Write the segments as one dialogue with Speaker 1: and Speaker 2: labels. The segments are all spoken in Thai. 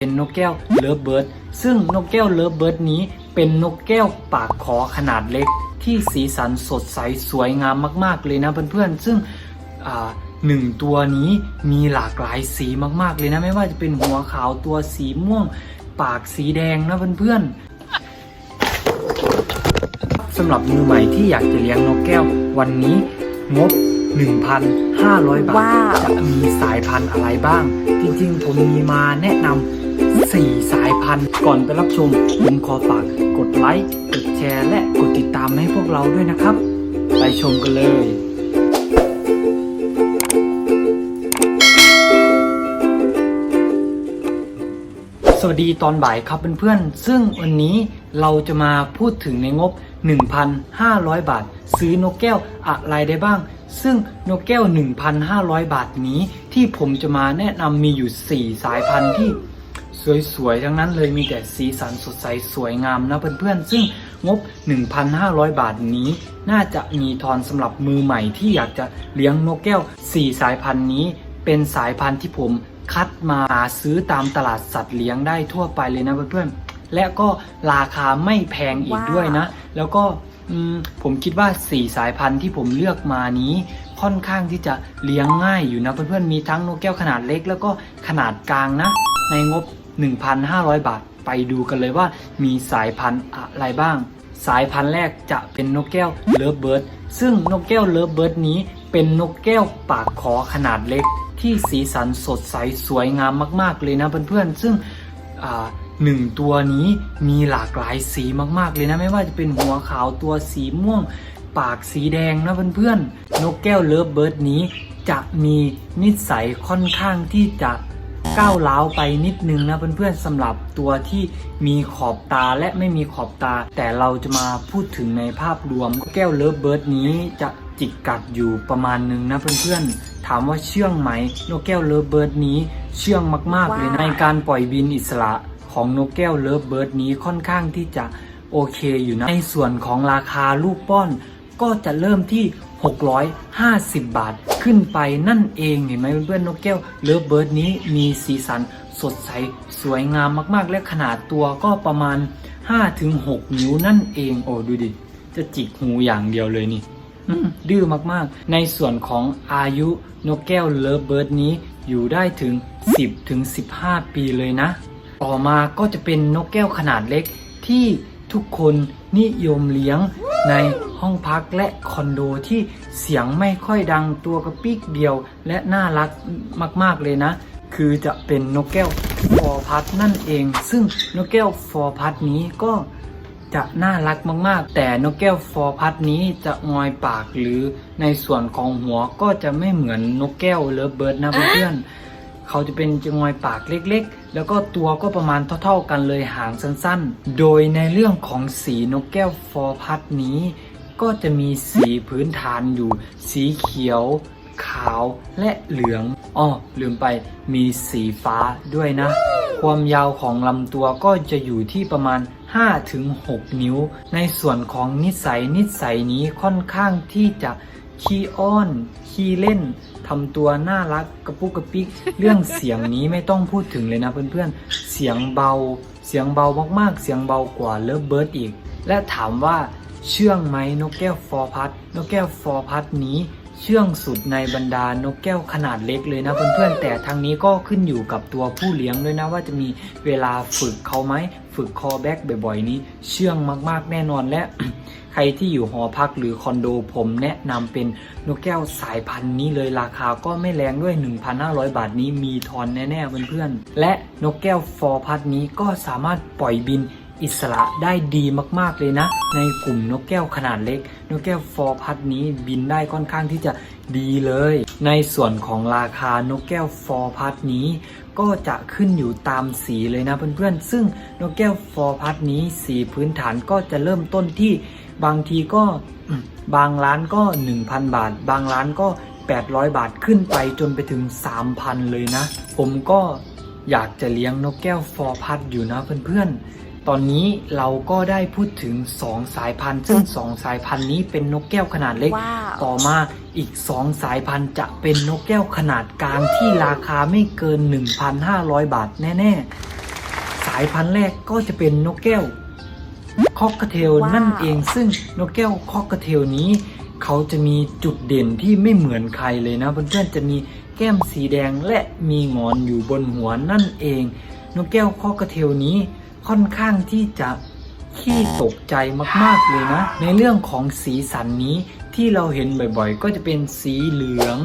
Speaker 1: เป็นนกแก้วเลิฟเบิร์ดซึ่งนกแก้วเลิฟเบิร์ดนี้เป็นนกแก้วปากขอขนาดเล็ก ที่สีสันสดใสสวยงามมากๆเลยนะเพื่อนๆ ซึ่งอ่าหนึ่งตัวนี้มีหลากหลายสีมากๆเลยนะ ไม่ว่าจะเป็นหัวขาวตัวสีม่วง ปากสีแดงนะเพื่อนๆสำหรับมือใหม่ที่อยากจะเลี้ยงนกแก้ววันนี้งบ1,500 บา
Speaker 2: ว้า
Speaker 1: ท
Speaker 2: ว
Speaker 1: จะมีสายพันธุ์อะไรบ้าง จริงๆ ผมมีมาแนะนำ 4 สายพันธุ์ ก่อนไปรับชมผมขอฝากกดไลค์กดแชร์ และกดติดตามให้พวกเราด้วยนะครับ ไปชมกันเลยสวัสดีตอนบ่ายครับเพื่อนๆ ซึ่งวันนี้เราจะมาพูดถึงในงบ 1,500 บาท ซื้อนกแก้วอะไรได้บ้าง ซึ่งนกแก้ว 1,500 บาทนี้ที่ผมจะมาแนะนำมีอยู่ 4 สายพันธุ์ที่ สวยๆ ทั้งนั้นเลยมีแต่สีสันสดใสสวยงามนะเพื่อนๆ ซึ่งงบ 1,500 บาทนี้ น่าจะมีทอนสำหรับมือใหม่ที่อยากจะเลี้ยงนกแก้ว 4 สายพันธุ์นี้ เป็นสายพันธุ์ที่ผมคัดมาหาซื้อตามตลาดสัตว์เลี้ยงได้ทั่วไปเลยนะเพื่อนๆ และก็ราคาไม่แพงอีก
Speaker 2: ว้าว
Speaker 1: ด้วยนะ แล้วก็อืมผมคิดว่า 4 สายพันธุ์ที่ผมเลือกมานี้ค่อนข้างที่จะเลี้ยงง่ายอยู่นะเพื่อนๆมีทั้งนกแก้วขนาดเล็ก แล้วก็ขนาดกลางนะ ในงบ 1,500 บาท ไปดูกันเลยว่ามีสายพันธุ์อะไรบ้าง สายพันธุ์แรกจะเป็นนกแก้วเลิฟเบิร์ดซึ่งนกแก้วเลิฟเบิร์ดนี้เป็นนกแก้วปากขอขนาดเล็ก ที่สีสันสดใสสวยงามมาก ๆ เลยนะเพื่อนๆ ซึ่งหนึ่งตัวนี้มีหลากหลายสีมาก ๆ เลยนะ ไม่ว่าจะเป็นหัวขาวตัวสีม่วง ปากสีแดงนะเพื่อนๆ นกแก้วเลิฟเบิร์ดนี้จะมีนิสัยค่อนข้างที่จะ ก้าวล้าวไปนิดนึงนะเพื่อนๆสำหรับตัวที่มีขอบตาและไม่มีขอบตา แต่เราจะมาพูดถึงในภาพรวม แก้วเลิฟเบิร์ดนี้จะจิกกัดอยู่ประมาณนึงนะเพื่อนๆ ถามว่าเชื่องไหมนกแก้วเลิฟเบิร์ดนี้เชื่องมากๆเลยนะ
Speaker 2: ว้าว
Speaker 1: ในการปล่อยบินอิสระของนกแก้วเลิฟเบิร์ดนี้ค่อนข้างที่จะโอเคอยู่นะ ในส่วนของราคาลูกป้อนก็จะเริ่มที่650 บาทขึ้นไปนั่นเองเห็นไหมเพื่อนๆนกแก้วเลิฟเบิร์ดนี้มีสีสันสดใสสวยงามมากๆ และขนาดตัวก็ประมาณ 5-6 นิ้วนั่นเองโอ้ดูดิ จะจิกหูอย่างเดียวเลยนี่ดื้อมากๆ ในส่วนของอายุนกแก้วเลิฟเบิร์ดนี้อยู่ได้ถึง 10-15 ปีเลยนะ ต่อมาก็จะเป็นนกแก้วขนาดเล็กที่ทุกคนนิยมเลี้ยงใน ห้องพักและคอนโดที่เสียงไม่ค่อยดังตัวกระปิกเดียว และน่ารักมากๆเลยนะ คือจะเป็นนกแก้วฟอร์พัดนั่นเอง ซึ่งนกแก้วฟอร์พัดนี้ก็จะน่ารักมาก ๆ แต่นกแก้วฟอร์พัดนี้จะงอยปากหรือในส่วนของหัวก็จะไม่เหมือนนกแก้วเลิฟเบิร์ดนะเพื่อนเขาจะเป็นจงอยปากเล็กๆ แล้วก็ตัวก็ประมาณเท่า ๆ กันเลยหางสั้น ๆ โดยในเรื่องของสีนกแก้วฟอร์พัดนี้ ก็จะมีสีพื้นฐานอยู่ สีเขียว ขาวและเหลืองอ้อลืมไปมีสีฟ้าด้วยนะ ความยาวของลำตัวก็จะอยู่ที่ประมาณ 5-6 นิ้ว ในส่วนของนิสัยนิสัยนี้ค่อนข้างที่จะขี้อ้อน ขี้เล่นทำตัวน่ารักกระปุกกระปิก เรื่องเสียงนี้ไม่ต้องพูดถึงเลยนะเพื่อนๆ เสียงเบา เสียงเบามากๆ เสียงเบากว่าเลิฟเบิร์ดอีก และถามว่า เชื่องไหมนกแก้วฟอร์พัดนกแก้วฟอร์พัดนี้เชื่องสุดในบรรดานกแก้วขนาดเล็กเลยนะเพื่อนๆแต่ทางนี้ก็ขึ้นอยู่กับตัวผู้เลี้ยงด้วยนะว่าจะมีเวลาฝึกเขาไหมฝึกคอแบ็กบ่อยๆ นี้เชื่องมากๆแน่นอนและ ใครที่อยู่หอพักหรือคอนโดผมแนะนำเป็นนกแก้วสายพันธุ์นี้เลยราคาก็ไม่แรงด้วย 1,500 บาทนี้มีทอนแน่ๆเพื่อนๆและนกแก้วฟอร์พัดนี้ก็สามารถปล่อยบิน อิสระได้ดีมากๆเลยนะ ในกลุ่มนกแก้วขนาดเล็ก นกแก้วฟอร์พัดนี้บินได้ค่อนข้างที่จะดีเลย ในส่วนของราคานกแก้วฟอร์พัดนี้ก็จะขึ้นอยู่ตามสีเลยนะเพื่อนๆ ซึ่งนกแก้วฟอร์พัดนี้สีพื้นฐานก็จะเริ่มต้นที่บางทีก็บางร้านก็ 1,000 บาท บางร้านก็ 800 บาทขึ้นไปจนไปถึง 3,000 เลยนะ ผมก็อยากจะเลี้ยงนกแก้วฟอร์พัดอยู่นะเพื่อนๆ ตอนนี้เราก็ได้พูดถึง 2 สายพันธุ์ ซึ่ง 2 สายพันธุ์นี้เป็นนกแก้วขนาดเล็ก
Speaker 2: ว้าว
Speaker 1: ต่อมาอีก 2 สายพันธุ์จะเป็นนกแก้วขนาดกลางที่ราคาไม่เกิน 1,500 บาทแน่ายพันธุ์แรกก็จะเป็นนกแก้วคอกเทล
Speaker 2: ว้าว
Speaker 1: นั่นเองซึ่งนกแก้วคอกเทลนี้ เขาจะมีจุดเด่นที่ไม่เหมือนใครเลยนะเพื่อนๆจะมีแก้มสีแดงและมีหงอนอยู่บนหัวนั่นเอง นกแก้วคอกเทลนี้ ค่อนข้างที่จะขี้ตกใจมากๆเลยนะ ในเรื่องของสีสันนี้ที่เราเห็นบ่อยๆ ก็จะเป็นสีเหลือง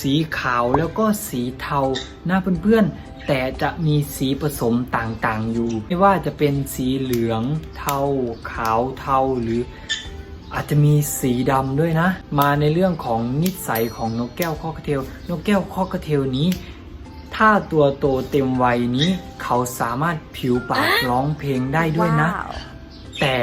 Speaker 1: สีขาวแล้วก็สีเทานะเพื่อนๆ แต่จะมีสีผสมต่างๆอยู่ ไม่ว่าจะเป็นสีเหลืองเทาขาวเทาหรืออาจจะมีสีดำด้วยนะ มาในเรื่องของนิสัยของนกแก้วข้อกระเทลนกแก้วข้อกระเทลนี้ ถ้าตัวโตเต็มวัยนี้ เขาสามารถผิวปากร้องเพลงได้ด้วยนะ
Speaker 2: ว้าว
Speaker 1: แต่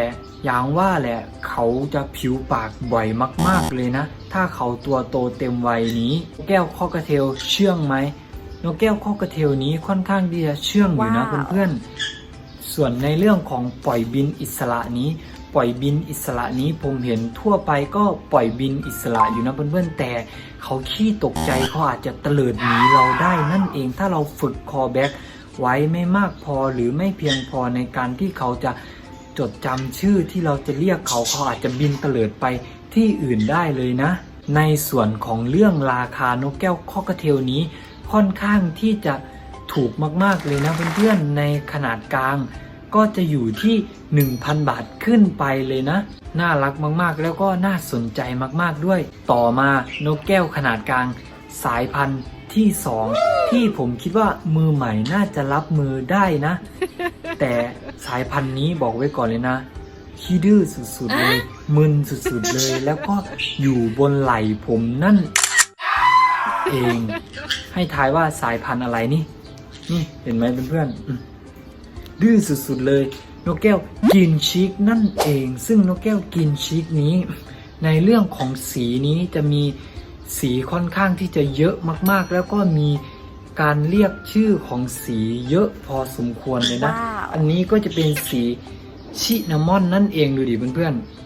Speaker 1: อย่างว่าแหละเขาจะผิวปากบ่อยมาก ๆเลยนะ ถ้าเขาตัวโตเต็มวัยนี้นกแก้วข้อกระเทลเชื่องไหมนกแก้วข้อกระเทลนี้ค่อนข้างที่จะเชื่องอยู่นะ
Speaker 2: ว้าว
Speaker 1: เพื่อนๆ ส่วนในเรื่องของปล่อยบินอิสระนี้ ปล่อยบินอิสระนี้ผมเห็นทั่วไปก็ปล่อยบินอิสระอยู่นะเพื่อนๆแต่เขาขี้ตกใจเขาอาจจะเตลิดหนีเราได้นั่นเองถ้าเราฝึกคอแบ็กไว้ไม่มากพอหรือไม่เพียงพอในการที่เขาจะจดจำชื่อที่เราจะเรียกเขาเขาอาจจะบินเตลิดไปที่อื่นได้เลยนะ ในส่วนของเรื่องราคานกแก้วข้อกระเทลนี้ค่อนข้างที่จะถูกมากๆเลยนะเพื่อนๆในขนาดกลาง ก็จะอยู่ที่ 1,000 บาทขึ้นไปเลยนะ น่ารักมากๆ แล้วก็น่าสนใจมากๆด้วย ต่อมานกแก้วขนาดกลางสายพันธุ์ที่ 2 ที่ผมคิดว่ามือใหม่น่าจะรับมือได้นะ แต่สายพันธุ์นี้บอกไว้ก่อนเลยนะขี้ดื้อสุดๆเลย มึนสุดๆเลย แล้วก็อยู่บนไหล่ผมนั่น เอง ให้ทายว่าสายพันธุ์อะไรนี่ นี่เห็นไหมเพื่อนๆอืม ดื้อสุดๆเลย นกแก้วกินชิกนั่นเอง ซึ่งนกแก้วกินชิกนี้ ในเรื่องของสีนี้จะมีสีค่อนข้างที่จะเยอะมากๆ แล้วก็มีการเรียกชื่อของสีเยอะพอสมควรเลยนะ
Speaker 2: ว้าว
Speaker 1: อันนี้ก็จะเป็นสีชินามอนนั่นเองดูดิเพื่อนๆ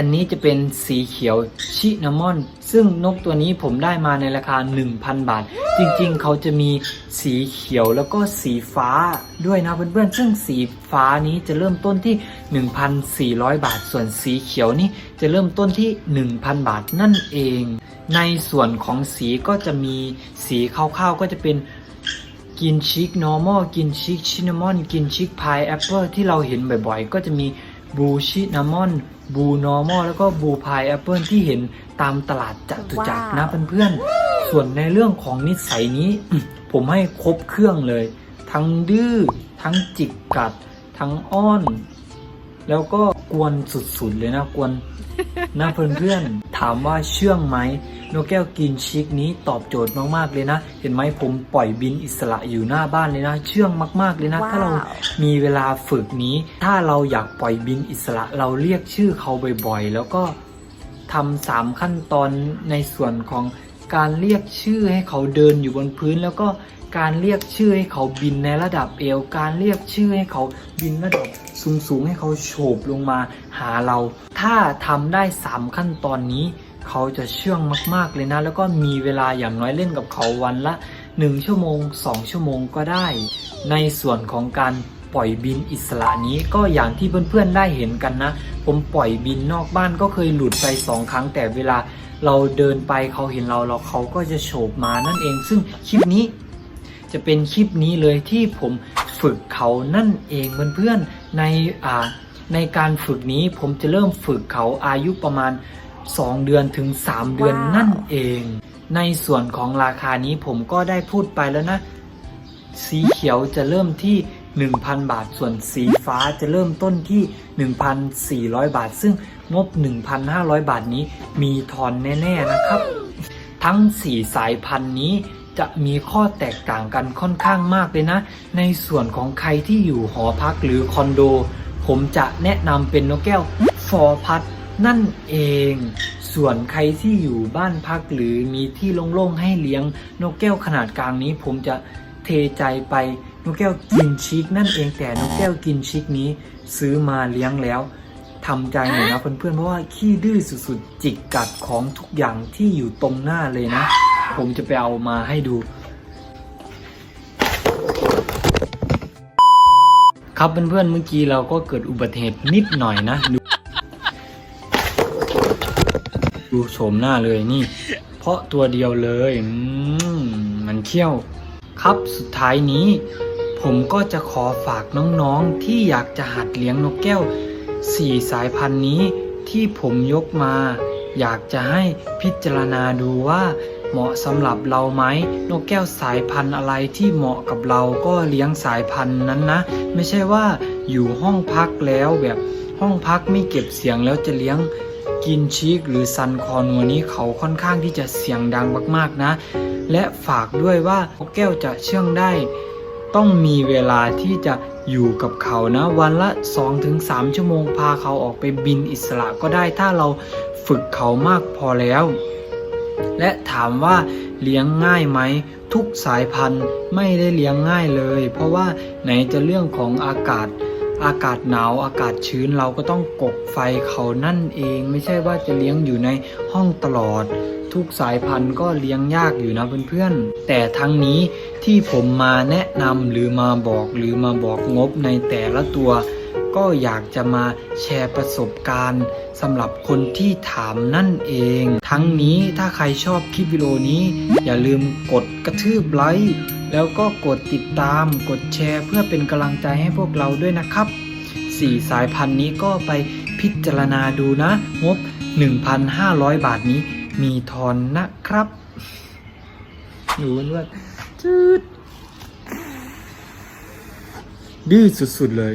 Speaker 1: อันนี้จะเป็นสีเขียวชินามอน ซึ่งนกตัวนี้ผมได้มาในราคา 1,000 บาท จริงๆ เขาจะมีสีเขียวแล้วก็สีฟ้าด้วยนะเพื่อนๆ ซึ่งสีฟ้านี้จะเริ่มต้นที่ 1,400 บาท ส่วนสีเขียวนี่จะเริ่มต้นที่ 1,000 บาทนั่นเอง ในส่วนของสีก็จะมีสีคร่าวๆก็จะเป็นกินชิค normal กินชิคชินามอน กินชิคพายแอปเปิลที่เราเห็นบ่อยๆ ก็จะมีบูชินามอน บูนอร์มอลแล้วก็บูพายแอปเปิลที่เห็นตามตลาดจตุจักรนะ
Speaker 2: ว้าว
Speaker 1: เพื่อนๆ ส่วนในเรื่องของนิสัยนี้ ผมให้ครบเครื่องเลย ทั้งดื้อ ทั้งจิกกัด ทั้งอ้อน แล้วก็กวนสุดๆเลยนะกวนนะเพื่อนๆ ถามว่าเชื่องไหมนกแก้วกินชิกนี้ตอบโจทย์มากๆเลยนะ เห็นไหมผมปล่อยบินอิสระอยู่หน้าบ้านเลยนะ เชื่องมากๆเลยนะ
Speaker 2: ว้าว
Speaker 1: ถ้าเรามีเวลาฝึกนี้ ถ้าเราอยากปล่อยบินอิสระเราเรียกชื่อเขาบ่อยๆ แล้วก็ทำสามขั้นตอนในส่วนของการเรียกชื่อให้เขาเดินอยู่บนพื้นแล้วก็ การเรียกชื่อให้เขาบินในระดับเอว การเรียกชื่อให้เขาบินระดับสูงๆให้เขาโฉบลงมาหาเรา ถ้าทำได้สามขั้นตอนนี้ เขาจะเชื่องมากๆเลยนะ แล้วก็มีเวลาอย่างน้อยเล่นกับเขาวันละ 1 ชั่วโมง 2 ชั่วโมงก็ได้ ในส่วนของการปล่อยบินอิสระนี้ก็อย่างที่เพื่อนๆได้เห็นกันนะ ผมปล่อยบินนอกบ้านก็เคยหลุดไปสองครั้งแต่เวลาเราเดินไปเขาเห็นเราเราเขาก็จะโฉบมานั่นเอง ซึ่งคลิปนี้ จะเป็นคลิปนี้เลยที่ผมฝึกเขานั่นเองเพื่อนๆในอ่าในการฝึกนี้ผมจะเริ่มฝึกเขาอายุประมาณ 2 เดือนถึง 3 เดือน
Speaker 2: ว้าว
Speaker 1: นั่นเอง ในส่วนของราคานี้ผมก็ได้พูดไปแล้วนะ สีเขียวจะเริ่มที่ 1,000 บาท ส่วนสีฟ้าจะเริ่มต้นที่ 1,400 บาท ซึ่งงบ 1,500 บาทนี้มีทอนแน่ ๆ นะครับ ทั้ง 4 สายพันธุ์นี้ จะมีข้อแตกต่างกันค่อนข้างมากเลยนะ ในส่วนของใครที่อยู่หอพักหรือคอนโด ผมจะแนะนำเป็นนกแก้วฟอร์พัดนั่นเอง ส่วนใครที่อยู่บ้านพักหรือมีที่โล่งๆให้เลี้ยง นกแก้วขนาดกลางนี้ ผมจะเทใจไปนกแก้วกินชิกนั่นเองแต่นกแก้วกินชิกนี้ซื้อมาเลี้ยงแล้วทำใจหน่อยนะเพื่อนๆเพราะว่าขี้ดื้อสุดๆจิกกัดของทุกอย่างที่อยู่ตรงหน้าเลยนะ ผมจะไปเอามาให้ดู ครับเพื่อนๆเมื่อกี้เราก็เกิดอุบัติเหตุนิดหน่อยนะ ดูดูโฉมหน้าเลยนี่ เพราะตัวเดียวเลยอืมมันเขี้ยว ครับสุดท้ายนี้ ผมก็จะขอฝากน้องๆที่อยากจะหัดเลี้ยงนกแก้วสี่สายพันธุ์นี้ที่ผมยกมา อยากจะให้พิจารณาดูว่า เหมาะสำหรับเราไหมนกแก้วสายพันธุ์อะไรที่เหมาะกับเราก็เลี้ยงสายพันธุ์นั้นนะ ไม่ใช่ว่าอยู่ห้องพักแล้วแบบห้องพักไม่เก็บเสียงแล้วจะเลี้ยงกินชีกหรือซันคอนัวนี้เขาค่อนข้างที่จะเสียงดังมากๆนะ และฝากด้วยว่านกแก้วจะเชื่องได้ ต้องมีเวลาที่จะอยู่กับเขานะ วันละ 2-3 ชั่วโมงพาเขาออกไปบินอิสระก็ได้ถ้าเราฝึกเขามากพอแล้ว และามว่าเลี้ยงง่ายไหม ทุกสายพันธุ์ไม่ได้เลี้ยงง่ายเลย เพราะว่าไหนจะเรื่องของอากาศ อากาศหนาวอากาศชื้นเราก็ต้องกกไฟเขานั่นเอง ไม่ใช่ว่าจะเลี้ยงอยู่ในห้องตลอด ทุกสายพันธุ์ก็เลี้ยงยากอยู่นะเพื่อนๆ แต่ทั้งนี้ที่ผมมาแนะนำหรือมาบอกหรือมาบอกงบในแต่ละตัว ก็อยากจะมาแชร์ประสบการณ์สำหรับคนที่ถามนั่นเอง ทั้งนี้ถ้าใครชอบคลิปวิดีโอนี้ อย่าลืมกดกระทืบไลค์แล้วก็กดติดตาม กดแชร์เพื่อเป็นกำลังใจให้พวกเราด้วยนะครับสี่สายพันธุ์นี้ก็ไปพิจารณาดูนะงบ 1,500 บาทนี้มีทอนนะครับดูเพื่อนๆจืดดื้อสุด ๆ เลย